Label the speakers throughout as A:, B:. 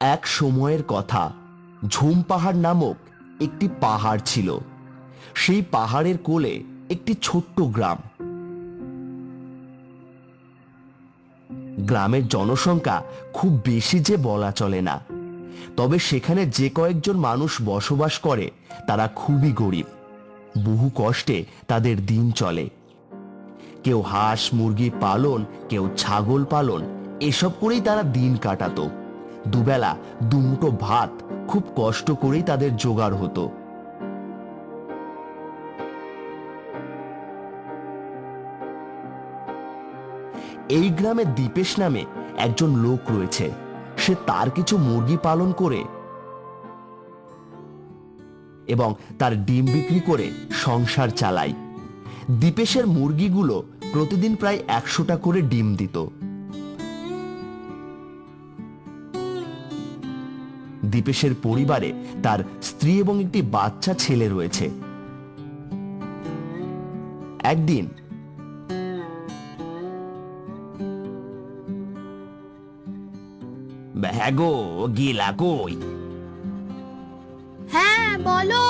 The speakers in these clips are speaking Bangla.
A: এক সময়ের কথা। ঝুম পাহাড় নামক একটি পাহাড় ছিল। সেই পাহাড়ের কোলে একটি ছোট্ট গ্রাম। গ্রামের জনসংখ্যা খুব বেশি যে বলা চলে না। তবে সেখানে যে কয়েকজন মানুষ বসবাস করে, তারা খুবই গরিব। বহু কষ্টে তাদের দিন চলে। কেউ হাঁস, মুরগি পালন, কেউ ছাগল পালন, এসব করেই তারা দিন কাটাতো। দুবেলা দুমুটো ভাত খুব কষ্ট করেই তাদের জোগাড় হতো। এই গ্রামে দীপেশ নামে একজন লোক রয়েছে। সে তার কিছু মুরগি পালন করে এবং তার ডিম বিক্রি করে সংসার চালায়। দীপেশের মুরগিগুলো প্রতিদিন প্রায় একশোটা করে ডিম দিত। দীপেশের পরিবারে তার স্ত্রী এবং একটি বাচ্চা ছেলে রয়েছে। একদিন হ্যাঁ গো গিলা কই?
B: হ্যাঁ বলো।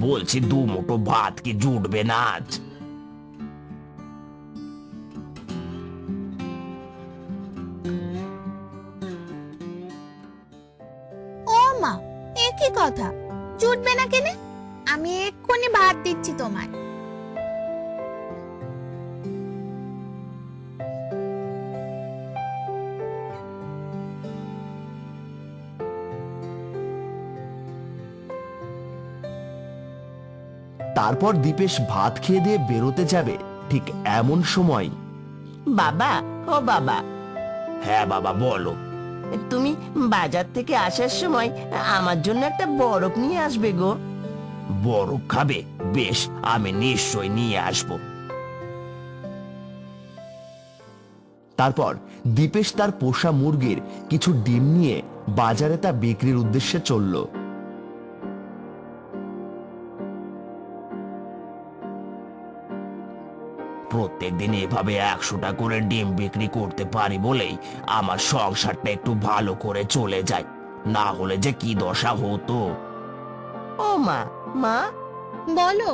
A: বলছি দু মুঠো ভাত কি জুটবে না আজ?
B: কি কথা। জুটবে না কেনে? আমি এক্ষুনি ভাত দিচ্ছি তোমায়।
A: তারপর দীপেশ ভাত খেয়ে দিয়ে বেরোতে যাবে ঠিক এমন সময়।
C: বাবা ও বাবা।
A: হ্যাঁ বাবা বলো।
C: তুমি বাজার থেকে আসার সময় আমার জন্য একটা বরফ নিয়ে আসবে গো।
A: বরফ খাবে? বেশ, আমি নিশ্চয় নিয়ে আসব। তারপর দীপেশ তার পোষা মুরগির কিছু ডিম নিয়ে বাজারে তা বিক্রির উদ্দেশ্যে চলল। প্রত্যেক দিন এভাবে একশোটা করে ডিম বিক্রি করতে পারি বলেই আমার সংসারটা একটু ভালো করে চলে যায়। না হলে যে কি দশা হতো?
C: ও মা মা
B: বলো।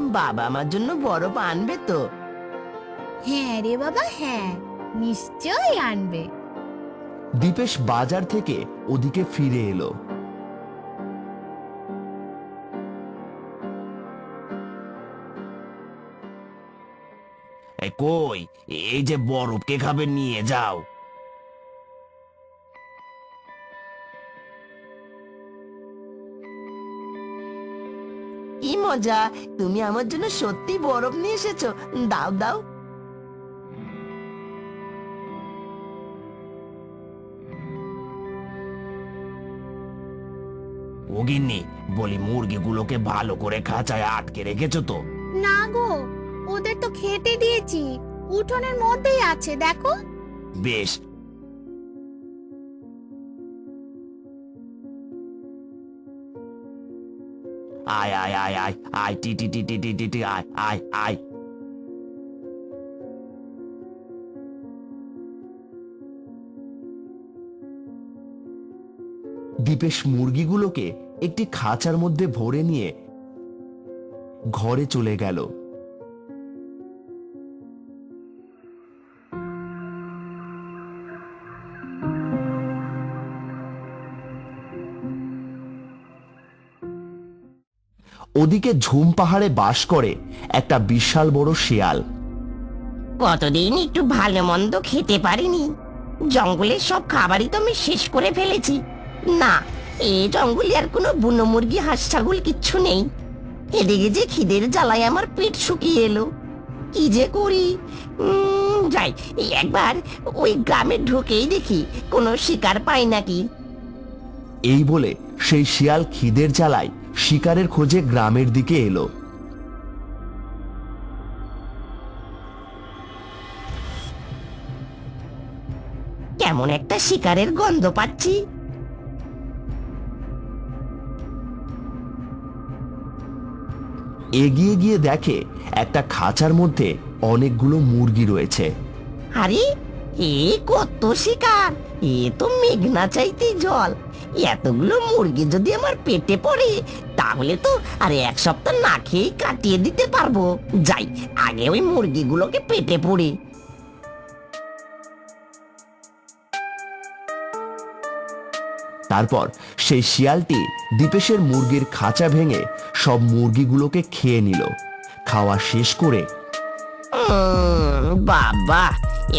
C: বাবা আমার জন্য বরফ আনবে তো?
B: হ্যাঁ রে বাবা হ্যাঁ নিশ্চয়ই আনবে।
A: দীপেশ বাজার থেকে ওদিকে ফিরে এলো। কই? এই যে বরফ কে খাবে নিয়ে যাও।
C: কি মজা তুমি আমার জন্য সত্যি বরফ নিয়ে এসেছ। দাও দাও।
A: ওগিন্নি বলি মুরগিগুলোকে ভালো করে খাঁচায় আটকে রেখেছো তো?
B: না গো ওদের তো খেতে দিয়েছি। উঠোনের মধ্যেই আছে, দেখো।
A: বেশ। আয় আয় আয় আয় আয়, টি টি টি টি টি টি টি, আয় আয় আয়। দীপেশ মুরগিগুলোকে একটি খাঁচার মধ্যে ভরে নিয়ে ঘরে চলে গেল। ওদিকে ঝুম পাহাড়ে বাস করে একটা বিশাল বড় শিয়াল।
C: কতদিন একটু ভালো মন্দ খেতে পারিনি। জঙ্গলের সব খাবারই তো আমি শেষ করে ফেলেছি। না এই জঙ্গলে আর কোনো বুনো মুরগি হাঁস ছাগল কিচ্ছু নেই। এদিকে যে খিদের জ্বালায় আমার পেট শুকিয়ে এলো। কি যে করি? উম, যাই একবার ওই গ্রামে ঢুকেই দেখি কোনো শিকার পাই নাকি।
A: এই বলে সেই শিয়াল খিদের জ্বালায় শিকারের খোঁজে গ্রামের দিকে এলো।
C: কেমন একটা শিকারের গন্ধ পাচ্ছি।
A: এগিয়ে গিয়ে দেখে একটা খাঁচার মধ্যে অনেকগুলো মুরগি রয়েছে।
C: আরে এ কত শিকার! এ তো মেঘনা চাইতে জল। এতগুলো মুরগি যদি আমার পেটে পড়ে তাহলে তো আর এক সপ্তাহ না খেয়েই কাটিয়ে দিতে পারব। যাই আগে ওই মুরগিগুলোকে পেটে পড়ি।
A: তারপর সেই শিয়ালটি দীপেশের মুরগির খাঁচা ভেঙে সব মুরগিগুলোকে খেয়ে নিল। খাওয়া শেষ করে
C: বাবা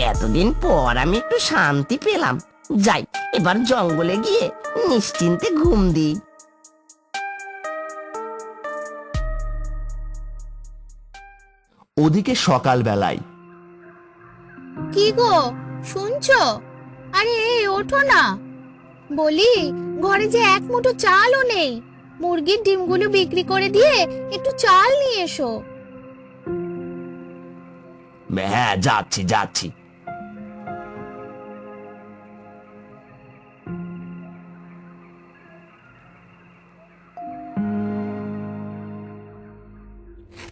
C: এতদিন পর আমি একটু শান্তি পেলাম। যাই এবার জঙ্গলে গিয়ে নিশ্চিন্তে ঘুম দিই।
A: ওদিকে সকালবেলায়।
B: কি গো শুনছো? আরে এই ওঠো না। বলি ঘরে যে এক মুঠো চালও নেই। মুরগির ডিমগুলো বিক্রি করে দিয়ে একটু চাল নিয়ে এসো।
A: হ্যাঁ যাচ্ছি যাচ্ছি।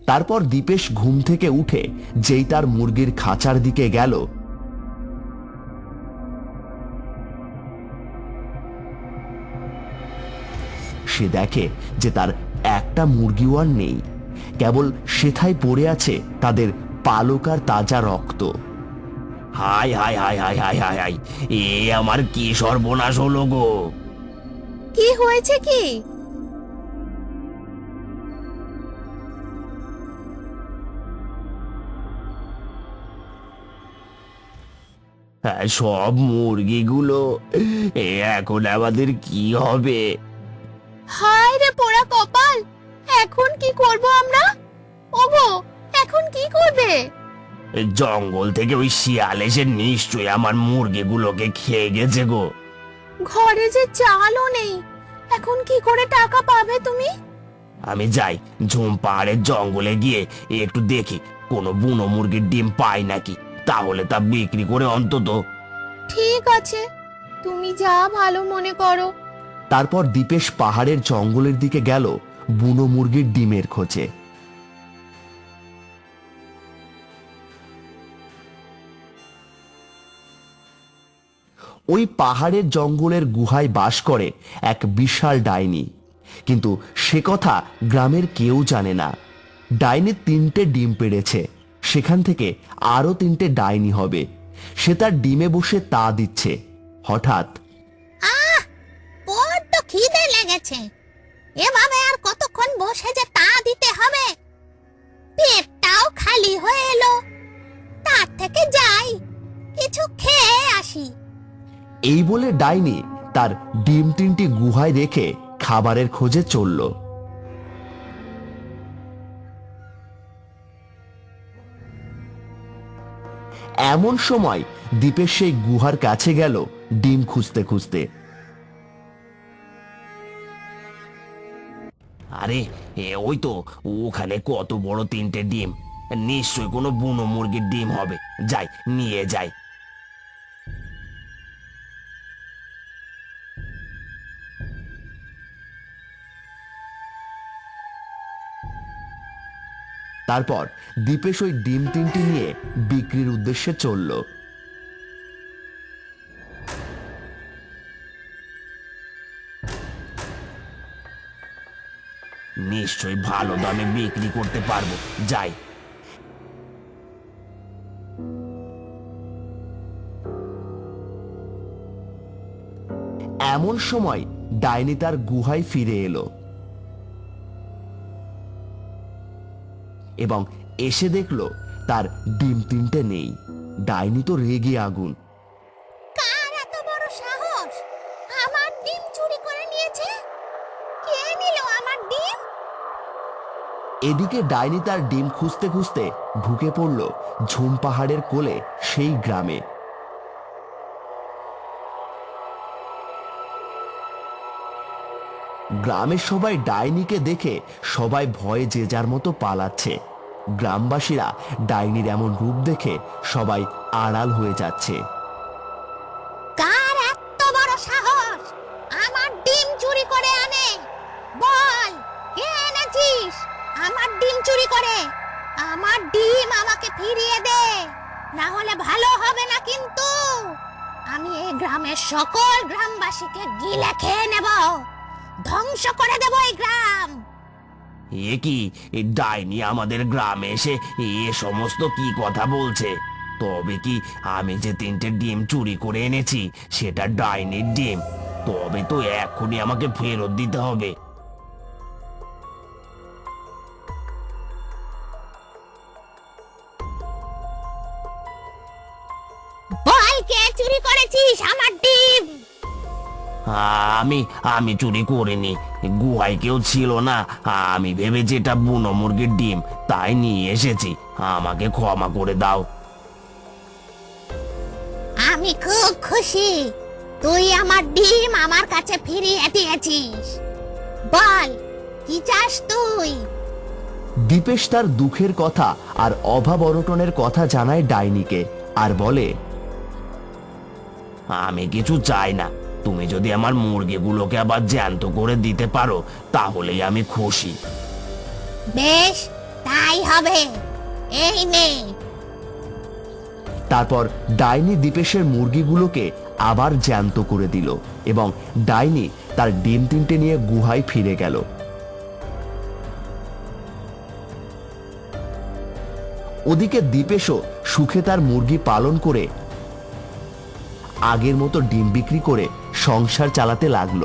A: তারপর দীপেশ ঘুম থেকে উঠে যেই তার মুরগির খাঁচার দিকে গেল। সে দেখে যে তার একটা মুরগিও আর নেই। কেবল সেথায় পড়ে আছে তাদের পালক আর তাজা রক্ত। হাই হাই হাই হাই হাই হাই হাই এ আমার কি সর্বনাশ হলো গো?
B: কি হয়েছে কি?
A: সব মুরগিগুলো। এখন আমাদের কি হবে?
B: হায় রে পোড়া কপাল এখন কি করব আমরা? ওগো এখন কি করবে?
A: জঙ্গল থেকে ওই শিয়াল এসে নিশ্চয়ই আমার মুরগিগুলোকে খেয়ে গেছে গো।
B: ঘরে যে চালও নেই এখন কি করে টাকা পাবে তুমি?
A: আমি যাই ঝুম পাহাড়ের জঙ্গলে গিয়ে একটু দেখি কোনো বুনো মুরগির ডিম পাই নাকি? তাহলে তা বিক্রি করে অন্তত।
B: ঠিক আছে। তুমি যা ভালো মনে করো।
A: তারপর দীপেশ পাহাড়ের জঙ্গলের দিকে গেল বুনো মুরগির ডিমের খোঁজে। ওই পাহাড়ের জঙ্গলের গুহায় বাস করে এক বিশাল ডাইনি। কিন্তু সে কথা গ্রামের কেউ জানে না। ডাইনি তিনটে ডিম পেড়েছে। সেখান থেকে আরও তিনটে ডাইনি হবে। সে তার ডিমে বসে তা দিচ্ছে। হঠাৎ
B: বড্ড খিদে লেগেছে। এভাবে আর কতক্ষণ বসে যে তা দিতে হবে? পেটটাও খালি হয়ে এলো। তার থেকে যাই কিছু খেয়ে আসি।
A: এই বলে ডাইনি তার ডিম তিনটি গুহায় রেখে খাবারের খোঁজে চলল। এমন সময় দ্বীপের সেই গুহার কাছে গেল ডিম খুঁজতে খুঁজতে। আরে ওই তো, ওখানে কত বড় তিনটে ডিম। নিশ্চয় কোনো বুনো মুরগির ডিম হবে। যাই, নিয়ে যাই। তারপর দীপেশ ওই ডিম তিনটি নিয়ে বিক্রির উদ্দেশ্যে চলল। নিশ্চয়ই ভালো দামে বিক্রি করতে পারব। যাই। এমন সময় ডাইনি তার গুহায় ফিরে এলো। এবং এসে দেখল তার ডিম তিনটে নেই। ডাইনি তো রেগে আগুন।
B: কার এত বড় সাহস? আমার ডিম চুরি করে নিয়েছে? কে নিল আমার ডিম?
A: এদিকে ডাইনি তার ডিম খুঁজতে খুঁজতে ঢুকে পড়ল ঝুম পাহাড়ের কোলে সেই গ্রামে। গ্রামের সবাই ডাইনিকে দেখে সবাই ভয়ে যে যার মতো পালাচ্ছে। গ্রামবাসীরা ডাইনির এমন রূপ দেখে সবাই আড়াল হয়ে যাচ্ছে।
B: বড় সাহস? আমার ডিম চুরি করে বল আমার ডিম চুরি করে। আমার ডিম আমাকে ফিরিয়ে দে। ভালো হবে না কিন্তু। আমি গ্রামের সকল গ্রামবাসীকে গিলে খেয়ে নেব। ধ্বংস করে দেব এই গ্রাম।
D: এ কি? এ ডাইনি আমাদের গ্রামে এসে এ সমস্ত কি কথা বলছে? তবে কি আমি যে তিনটে ডিম চুরি করে এনেছি সেটা ডাইনির ডিম। তবে তো এক্ষুনি আমাকে ফেরত দিতে হবে।
B: বল কে চুরি করেছিস আমার ডিম?
D: আমি আমি চুরি করিনি। গুহায় কেউ ছিল না। আমি ভেবেছি এটা বুনো মুরগির ডিম তাই নিয়ে এসেছি। আমাকে ক্ষমা করে দাও।
B: আমি খুব খুশি। তুই আমার ডিম আমার কাছে ফিরিয়ে দিয়েছিস। বল কি চাস তুই?
D: দীপেশ তার দুঃখের কথা আর অভাব অনটনের কথা জানায় ডাইনিকে আর বলে আমি কিছু চাই না। তুমি যদি আমার মুরগিগুলোকে আবার জ্যান্ত করে দিতে পারো তাহলেই আমি খুশি।
B: বেশ তাই হবে। এই নে।
D: তারপর ডাইনি দীপেশের মুরগিগুলোকে আবার জ্যান্ত করে দিল এবং ডাইনি তার ডিম তিনটে নিয়ে গুহায় ফিরে গেল। ওদিকে দীপেশও সুখে তার মুরগি পালন করে আগের মতো ডিম বিক্রি করে সংসার চালাতে লাগল।